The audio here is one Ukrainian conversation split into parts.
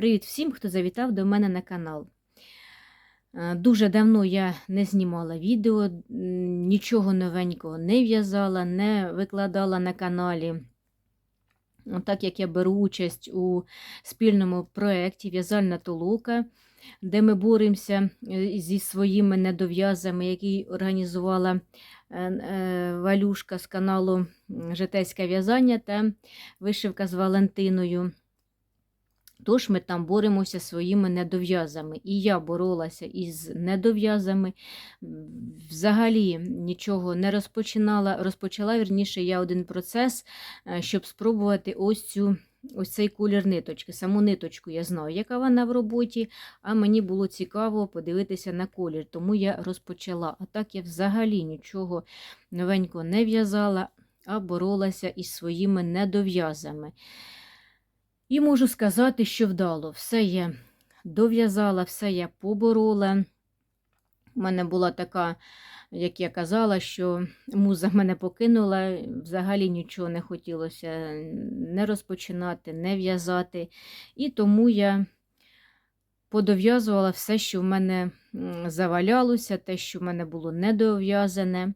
Привіт всім, хто завітав до мене на канал. Е, Дуже давно я не знімала відео, нічого новенького не в'язала, не викладала на каналі. Так як я беру участь у спільному проєкті В'язальна толока, де ми боремося е, зі своїми недов'язами, який організувала е, Валюшка з каналу Житейське в'язання та вишивка з Валентиною. Тож ми там боремося своїми недов'язами. І я боролася із недов'язами. Взагалі нічого не розпочинала. Розпочала вірніше я один процес, е, щоб спробувати ось цю. Ось цей колір ниточки. Саму ниточку я знаю, яка вона в роботі, а мені було цікаво подивитися на колір, тому я розпочала. А так я взагалі нічого новенького не в'язала, а боролася із своїми недов'язами. І можу сказати, що вдало. Все я дов'язала, все я поборола. У мене була така, як я казала, що муза мене покинула, взагалі нічого не хотілося не розпочинати, не в'язати. І тому я подов'язувала все, що в мене завалялося, те, що в мене було недов'язане.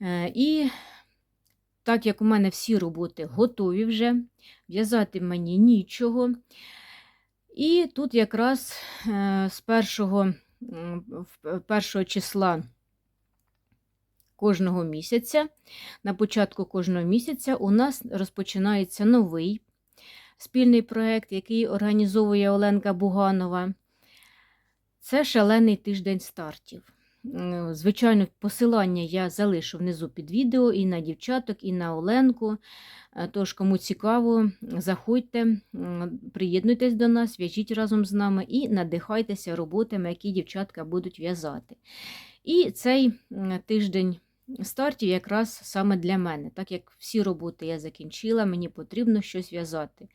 Е, І так як у мене всі роботи готові вже, в'язати мені нічого. І тут якраз е, з першого, першого числа кожного місяця, на початку кожного місяця у нас розпочинається новий спільний проєкт, який організовує Оленка Буганова. Це шалений тиждень стартів. М, Звичайно, посилання я залишу внизу під відео і на дівчаток, і на Оленку. Е, Тож, кому цікаво, заходьте, приєднуйтесь до нас, в'яжіть разом з нами і надихайтеся роботами, які дівчатка будуть в'язати. І цей тиждень стартів якраз саме для мене, так як всі роботи я закінчила, мені потрібно щось в'язати.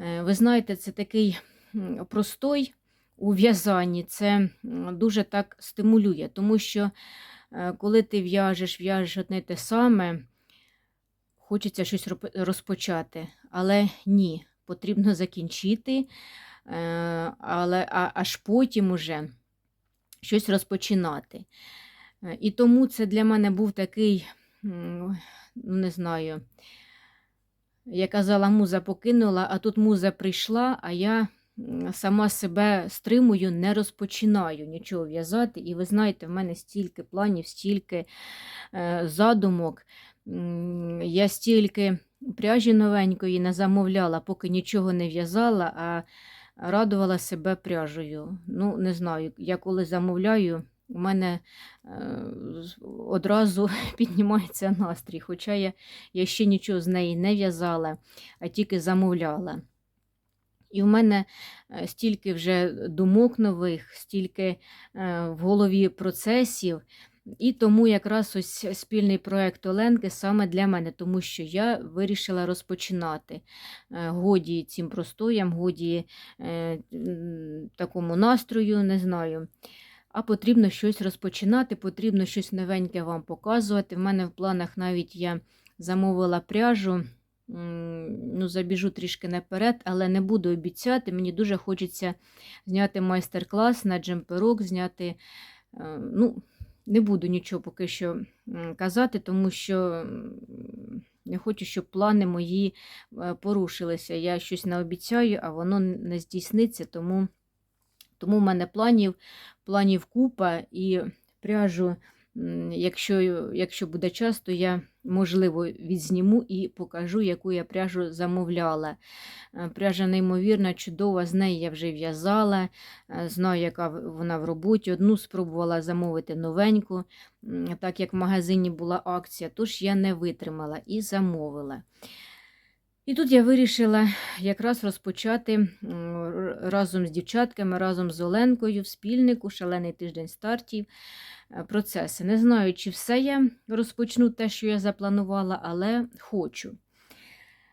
Е, Ви знаєте, це такий простой у в'язанні, це дуже так стимулює, тому що е, коли ти в'яжеш, в'яжеш одне те саме, хочеться щось розпочати, але ні, потрібно закінчити, е, але аж потім уже щось розпочинати. Е, І тому це для мене був такий, ну не знаю, я казала, муза покинула, а тут муза прийшла, а я сама себе стримую, не розпочинаю нічого в'язати. І ви знаєте, в мене стільки планів, стільки е, задумок. Я стільки пряжі новенької не замовляла, поки нічого не в'язала, а радувала себе пряжею. Ну, не знаю, я коли замовляю, у мене е, одразу піднімається настрій, хоча я, я ще нічого з неї не в'язала, а тільки замовляла. І в мене е, стільки вже думок нових, стільки е, в голові процесів. І тому якраз ось спільний проєкт Оленки саме для мене, тому що я вирішила розпочинати. Е, Годі цим простоям, годі такому настрою, не знаю. А потрібно щось розпочинати, потрібно щось новеньке вам показувати. В мене в планах навіть я замовила пряжу. Ну, забіжу трішки наперед, але не буду обіцяти. Мені дуже хочеться зняти майстер-клас на джемперок, зняти. е, Ну, не буду нічого поки що казати, тому що не хочу, щоб плани мої е, порушилися. Я щось не обіцяю, а воно не здійсниться, тому, тому в мене планів, планів купа і пряжу. Якщо, якщо буде час, то я, можливо, відзніму і покажу, яку я пряжу замовляла. Е, Пряжа неймовірна, чудова, з неї я вже в'язала, е, знаю, яка вона в роботі. Одну спробувала замовити новеньку, так як в магазині була акція, тож я не витримала і замовила. І тут я вирішила якраз розпочати разом з дівчатками, разом з Оленкою в спільнику шалений тиждень стартів е, процеси. Не знаю, чи все я розпочну те, що я запланувала, але хочу.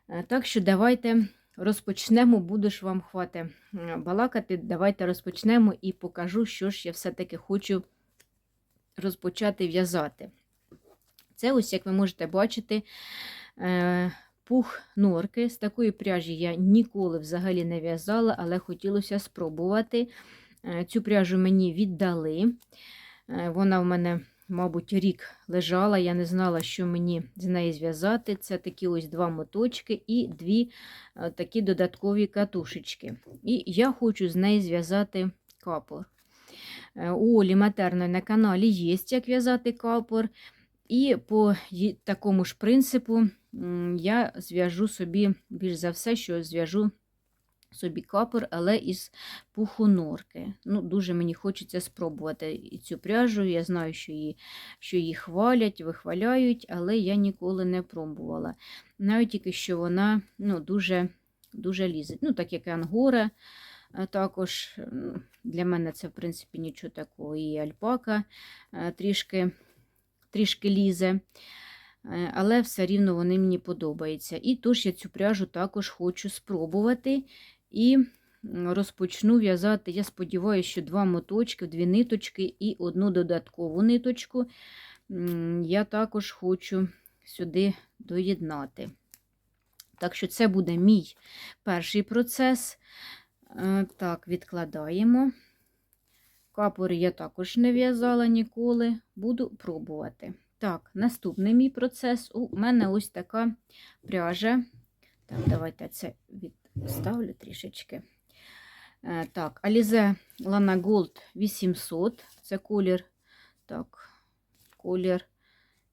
Е, Так що давайте розпочнемо, буду вам хвати балакати. Давайте розпочнемо і покажу, що ж я все-таки хочу розпочати в'язати. Це ось, як ви можете бачити, е, пух норки. З такої пряжі я ніколи взагалі не в'язала, але хотілося спробувати. Е, Цю пряжу мені віддали. Е, Вона в мене, мабуть, рік лежала. Я не знала, що мені з неї зв'язати. Це такі ось два моточки і дві е, такі додаткові катушечки. І я хочу з неї зв'язати капор. У Олі Матерної на каналі є, як в'язати капор. І по такому ж принципу я зв'яжу собі, більш за все, що зв'яжу собі капор, але із пуху норки. Ну, дуже мені хочеться спробувати і цю пряжу. Я знаю, що її, що її хвалять, вихваляють, але я ніколи не пробувала. Навіть тільки що вона ну, дуже, дуже лізе. Ну, так як і ангора. е, Також для мене це, в принципі, нічого такого. І альпака е, трішки, трішки лізе. Е, Але все рівно вони мені подобаються. І тож я цю пряжу також хочу спробувати. І розпочну в'язати, я сподіваюся, що два моточки, дві ниточки і одну додаткову ниточку я також хочу сюди доєднати. Так що це буде мій перший процес. Е, Так, відкладаємо. Капори я також не в'язала ніколи, буду пробувати. Так, наступний мій процес. У мене ось така пряжа. Так, давайте це відставлю трішечки. Е, Так, Alize Lana Gold 800. Це колір. Так, колір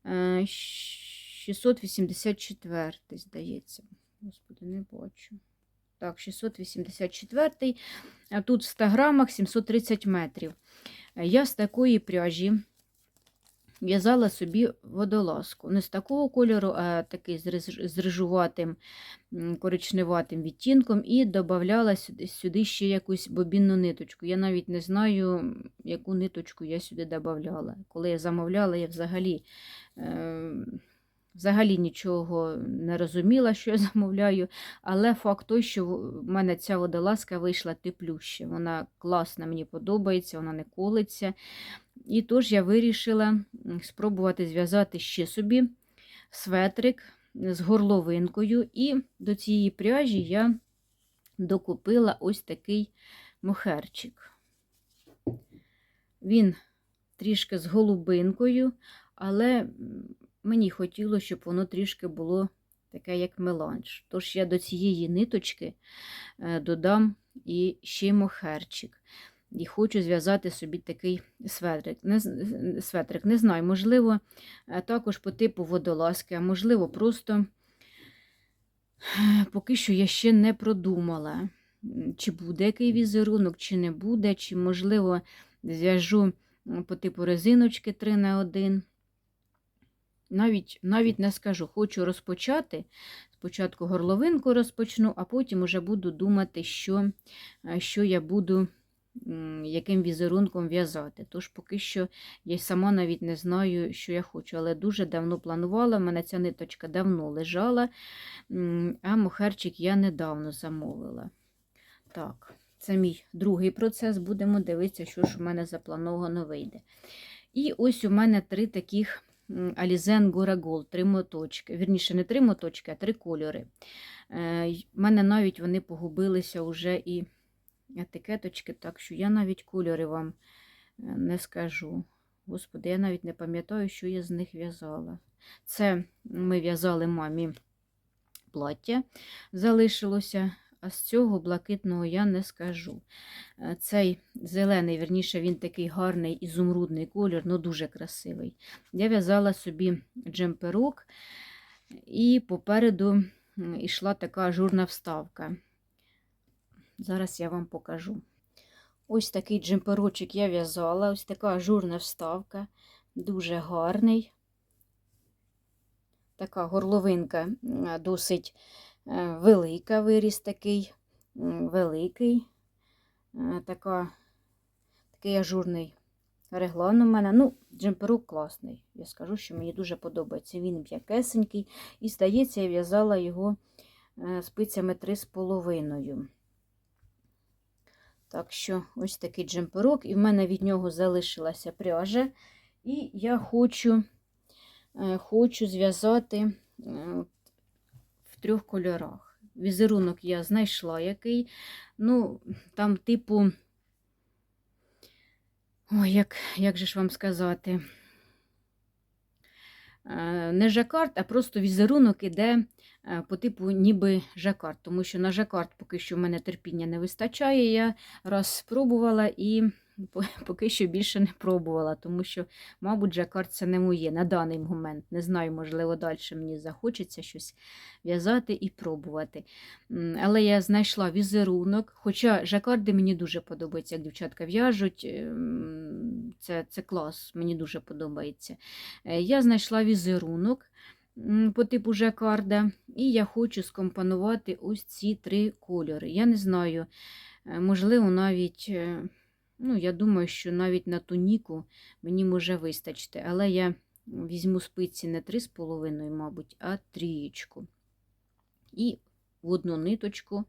е, 684, здається. Господи, не бачу. Так, 684. А тут в 100 грамах 730 метрів. Е, Я з такої пряжі в'язала собі водолазку. Не з такого кольору, а такий з риж- рижуватим коричневатим відтінком, і додавала сюди, ще якусь бобінну ниточку. Я навіть не знаю, яку ниточку я сюди додавала. Коли я замовляла, я взагалі. Е Взагалі нічого не розуміла, що я замовляю, але факт той, що в мене ця водолазка вийшла теплюща. Вона класна, мені подобається, вона не колиться. І тож я вирішила спробувати зв'язати ще собі светрик з горловинкою. І до цієї пряжі я докупила ось такий мохерчик. Він трішки з голубинкою, але мені хотілося, щоб воно трішки було таке, як меланж. Тож я до цієї ниточки е, додам і ще мохерчик. І хочу зв'язати собі такий светрик. Не, светрик. не знаю, можливо, е, також по типу водолазки, а можливо, просто е, поки що я ще не продумала, чи буде який візерунок, чи не буде, чи, можливо, зв'яжу по типу резиночки 3 на 1 навіть, навіть не скажу, хочу розпочати. Спочатку горловинку розпочну, а потім уже буду думати, що, е, що я буду, яким візерунком в'язати. Тож поки що я сама навіть не знаю, що я хочу, але дуже давно планувала. У мене ця ниточка давно лежала, а мохерчик я недавно замовила. Так, це мій другий процес. Будемо дивитися, що ж у мене заплановано вийде. І ось у мене три таких Gora Gold, три моточки. Вірніше, не три моточки, а три кольори. Е, й- В мене навіть вони погубилися вже і етикеточки, так що я навіть кольори вам е, не скажу. Господи, я навіть не пам'ятаю, що я з них в'язала. Це ми в'язали мамі плаття, залишилося, а з цього блакитного я не скажу. Е, Цей зелений, верніше, він такий гарний ізумрудний колір, ну дуже красивий. Я в'язала собі джемперок, і попереду йшла така ажурна вставка. Зараз я вам покажу. Ось такий джемперочок я в'язала, ось така ажурна вставка, дуже гарний. Така горловинка досить е, велика, виріс такий великий. Е, Така, такий ажурний реглан у мене. Ну, джемперок класний. Я скажу, що мені дуже подобається. Він м'якесенький. І, здається, я в'язала його е, спицями 3,5. Так що, ось такий джемперок, і в мене від нього залишилася пряжа. І я хочу, е, хочу зв'язати е, в трьох кольорах. Візерунок я знайшла який. Ну, там, типу, ой, як, як же ж вам сказати? Е, Не жакард, а просто візерунок іде е, по типу ніби жакард, тому що на жакард поки що в мене терпіння не вистачає. Я раз спробувала і поки що більше не пробувала, тому що, мабуть, жакард це не моє на даний момент. Не знаю, можливо, далі мені захочеться щось в'язати і пробувати. Але я знайшла візерунок, хоча жакарди мені дуже подобаються, як дівчатка в'яжуть. ем, Це, це клас, мені дуже подобається. Е, Я знайшла візерунок по типу жакарда, і я хочу скомпонувати ось ці три кольори. Я не знаю, е, можливо, навіть, е, ну, я думаю, що навіть на туніку мені може вистачити, але я візьму спиці не 3,5, мабуть, а трієчку. І в одну ниточку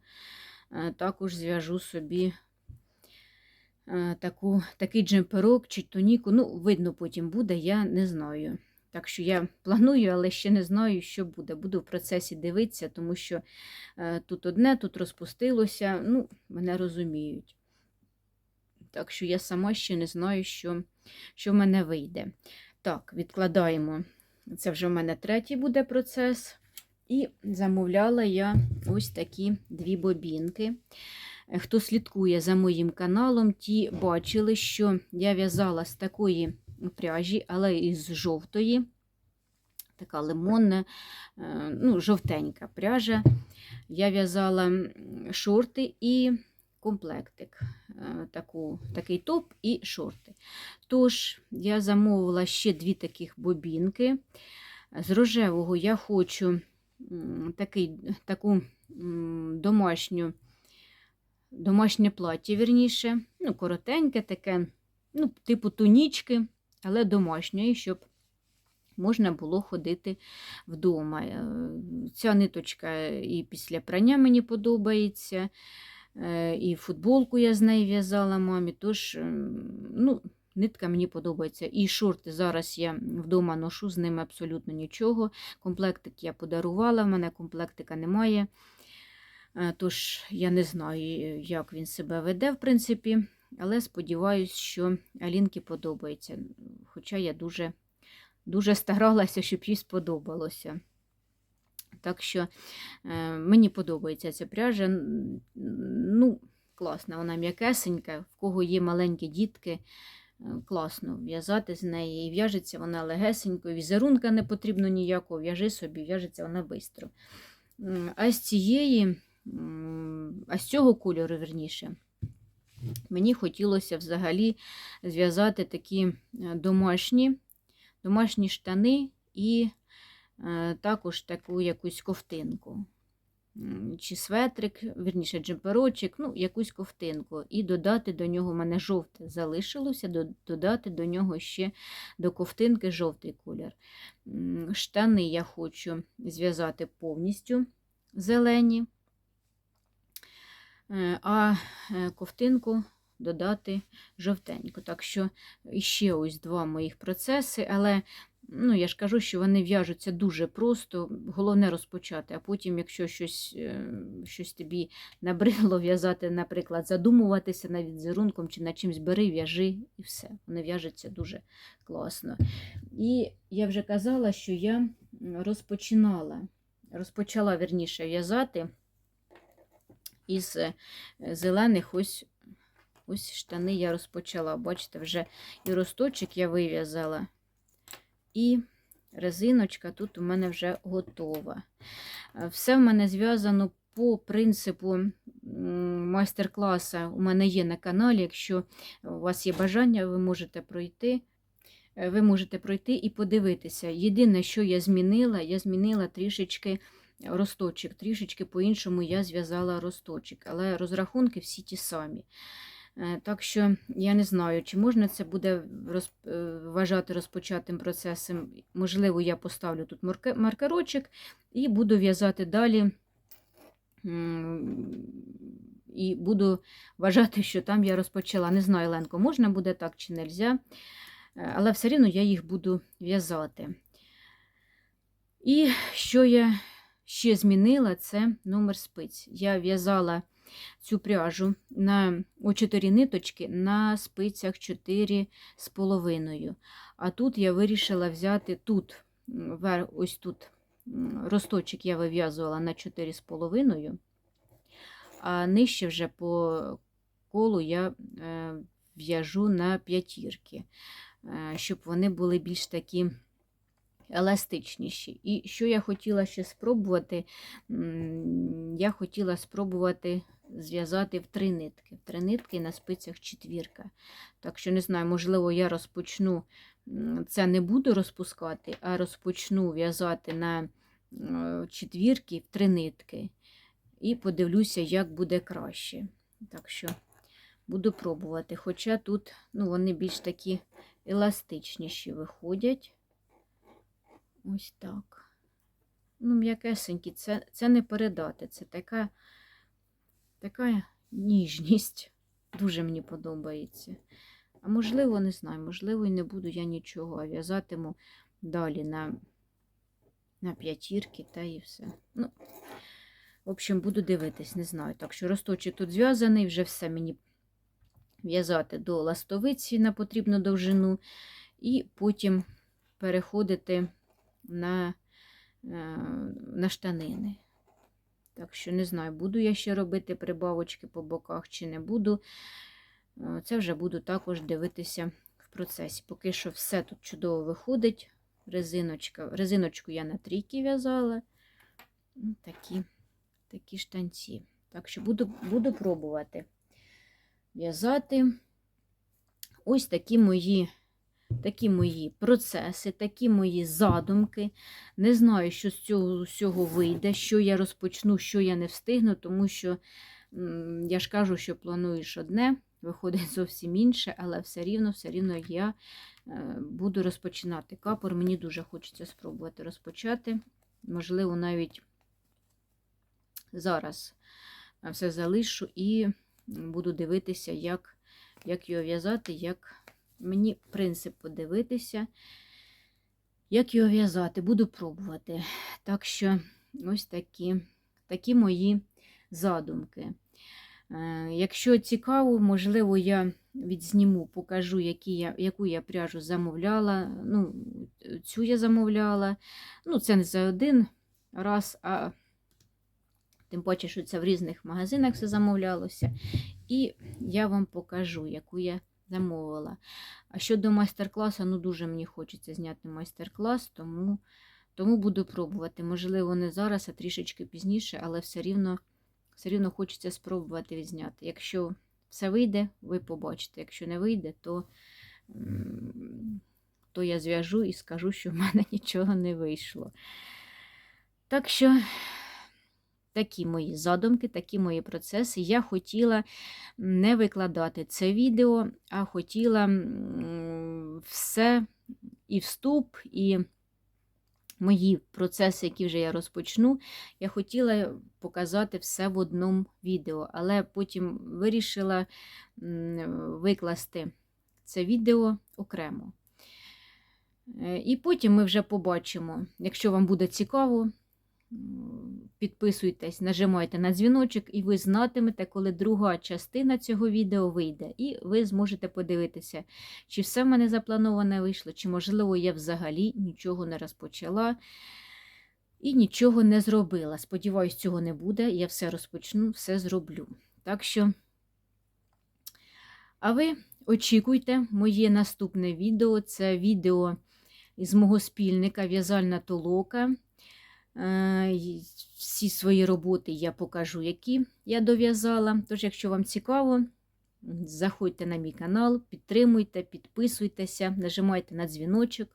е, також зв'яжу собі е, таку, такий джемперок чи тоніку. Ну, видно, потім буде, я не знаю. Так що я планую, але ще не знаю, що буде. Буду в процесі дивитися, тому що е, тут одне, тут розпустилося. Ну, мене розуміють. Так що я сама ще не знаю, що, що в мене вийде. Так, відкладаємо. Це вже в мене третій буде процес. І замовляла я ось такі дві бобінки. Е, Хто слідкує за моїм каналом, ті бачили, що я в'язала з такої пряжі, але із жовтої, така лимонна, е, ну, жовтенька пряжа. Я в'язала шорти і комплектик, е, таку, такий топ і шорти. Тож, я замовила ще дві таких бобінки. З рожевого я хочу такий, таку домашню, домашнє плаття, вірніше, ну, коротеньке таке, ну, типу тунічки, але домашньої, щоб можна було ходити вдома. Е, Ця ниточка і після прання мені подобається. Е, І футболку я з неї в'язала мамі. Тож, ем, ну, нитка мені подобається. І шорти зараз я вдома ношу, з ними абсолютно нічого. Комплектик я подарувала, в мене комплектика немає. Е, Тож я не знаю, як він себе веде, в принципі, але сподіваюся, що Алінки подобається. Хоча я дуже, дуже старалася, щоб їй сподобалося. Так що е, мені подобається ця пряжа. Ну, класна, вона м'якесенька, в кого є маленькі дітки. е, Класно в'язати з неї. І в'яжеться вона легесенько, візерунка не потрібно ніякого, в'яжи собі, в'яжеться вона швидко. А з цієї, а з цього кольору, верніше, мені хотілося взагалі зв'язати такі е, домашні, домашні штани і також таку якусь ковтинку. Чи светрик, вірніше, джемперочок, ну, якусь ковтинку. І додати до нього, в мене жовте залишилося, додати до нього ще до ковтинки жовтий колір. Штани я хочу зв'язати повністю зелені, Е, а е, ковтинку додати жовтеньку. Так що ще ось два моїх процеси, але ну, я ж кажу, що вони в'яжуться дуже просто, головне розпочати, а потім, якщо щось, е, щось тобі набрило в'язати, наприклад, задумуватися над візерунком чи над чимсь бери, в'яжи і все. Вони в'яжуться дуже класно. І я вже казала, що я розпочинала, розпочала вірніше в'язати із е, зелених ось, ось штани я розпочала. Бачите, вже і росточок я вив'язала, і резиночка тут у мене вже готова. Е, Все в мене зв'язано по принципу майстер-класа. У мене є на каналі. Якщо у вас є бажання, ви можете пройти. Е, Ви можете пройти і подивитися. Єдине, що я змінила, я змінила трішечки росточок, трішечки по-іншому я зв'язала росточок, але розрахунки всі ті самі. Е, Так що я не знаю, чи можна це буде роз... е, вважати розпочатим процесом. Можливо, я поставлю тут марке- маркерочок і буду в'язати далі. І буду вважати, що там я розпочала. Не знаю, Ленко, можна буде так чи не можна, але все рівно я їх буду в'язати. І що я ще змінила, це номер спиць. Я в'язала цю пряжу на о 4 ниточки на спицях 4,5. А тут я вирішила взяти тут, ось тут росточок я вив'язувала на 4,5, а нижче вже по колу я е, в'яжу на п'ятірки, е, щоб вони були більш такі еластичніші. І що я хотіла ще спробувати, я хотіла спробувати зв'язати в три нитки. В три нитки на спицях четвірка. Так що не знаю, можливо, я розпочну, це не буду розпускати, а розпочну в'язати на четвірки в три нитки. І подивлюся, як буде краще. Так що буду пробувати. Хоча тут ну, вони більш такі еластичніші виходять. Ось так. Ну, м'якесенькі, це, це не передати. Це така, така ніжність. Дуже мені подобається. А можливо, не знаю, можливо, і не буду я нічого, а в'язатиму далі на, на п'ятірки та і все. Ну, в общем, буду дивитись, не знаю. Так що росточок тут зв'язаний, вже все мені в'язати до ластовиці на потрібну довжину, і потім переходити на, е, на штанини. Так що не знаю, буду я ще робити прибавочки по боках чи не буду. Е, Це вже буду також дивитися в процесі. Поки що все тут чудово виходить. Резиночка. Резиночку я на трійки в'язала. Ну, Такі, такі штанці. Так що буду, буду пробувати в'язати. Ось такі мої такі мої процеси, такі мої задумки. Не знаю, що з цього всього вийде, що я розпочну, що я не встигну, тому що я ж кажу, що плануєш одне, виходить зовсім інше, але все рівно, все рівно я е, буду розпочинати капор. Мені дуже хочеться спробувати розпочати. Можливо, навіть зараз е, все залишу і буду дивитися, як, як його в'язати, як мені принцип подивитися, як його в'язати. Буду пробувати. Так що ось такі, такі мої задумки. Е, Якщо цікаво, можливо, я відзніму, покажу, які я, яку я пряжу замовляла. Ну, Цю я замовляла. Ну, це не за один раз, а тим паче, що це в різних магазинах все замовлялося. І я вам покажу, яку я замовила. А щодо майстер-класу, ну дуже мені хочеться зняти майстер-клас, тому, тому буду пробувати. Можливо, не зараз, а трішечки пізніше, але все рівно, все рівно хочеться спробувати відзняти. Якщо все вийде, ви побачите. Якщо не вийде, то, то я зв'яжу і скажу, що в мене нічого не вийшло. Так що. Такі мої задумки, такі мої процеси. Я хотіла не викладати це відео, а хотіла все і вступ, і мої процеси, які вже я розпочну, я хотіла показати все в одному відео, але потім вирішила викласти це відео окремо. Е, І потім ми вже побачимо, якщо вам буде цікаво. Підписуйтесь, нажимайте на дзвіночок, і ви знатимете, коли друга частина цього відео вийде. І ви зможете подивитися, чи все в мене заплановане вийшло, чи, можливо, я взагалі нічого не розпочала і нічого не зробила. Сподіваюсь, цього не буде. Я все розпочну, все зроблю. Так що, а ви очікуйте моє наступне відео. Це відео із мого спільника В'язальна толока. Е, Всі свої роботи я покажу, які я дов'язала. Тож, якщо вам цікаво, заходьте на мій канал, підтримуйте, підписуйтеся, нажимайте на дзвіночок.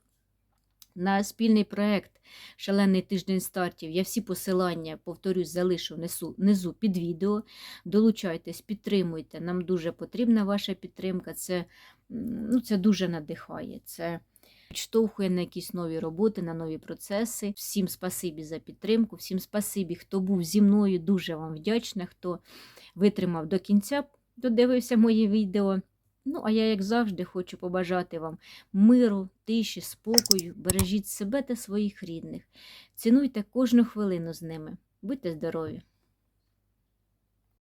На спільний проект Шалений тиждень стартів. Я всі посилання, повторюсь, залишу внизу, внизу під відео. Долучайтесь, підтримуйте. Нам дуже потрібна ваша підтримка. Це, ну, це дуже надихає. Це підштовхує на якісь нові роботи, на нові процеси. Всім спасибі за підтримку, всім спасибі, хто був зі мною. Дуже вам вдячна, хто витримав до кінця, додивився мої відео. Ну, а я, як завжди, хочу побажати вам миру, тиші, спокою, бережіть себе та своїх рідних. Цінуйте кожну хвилину з ними. Будьте здорові!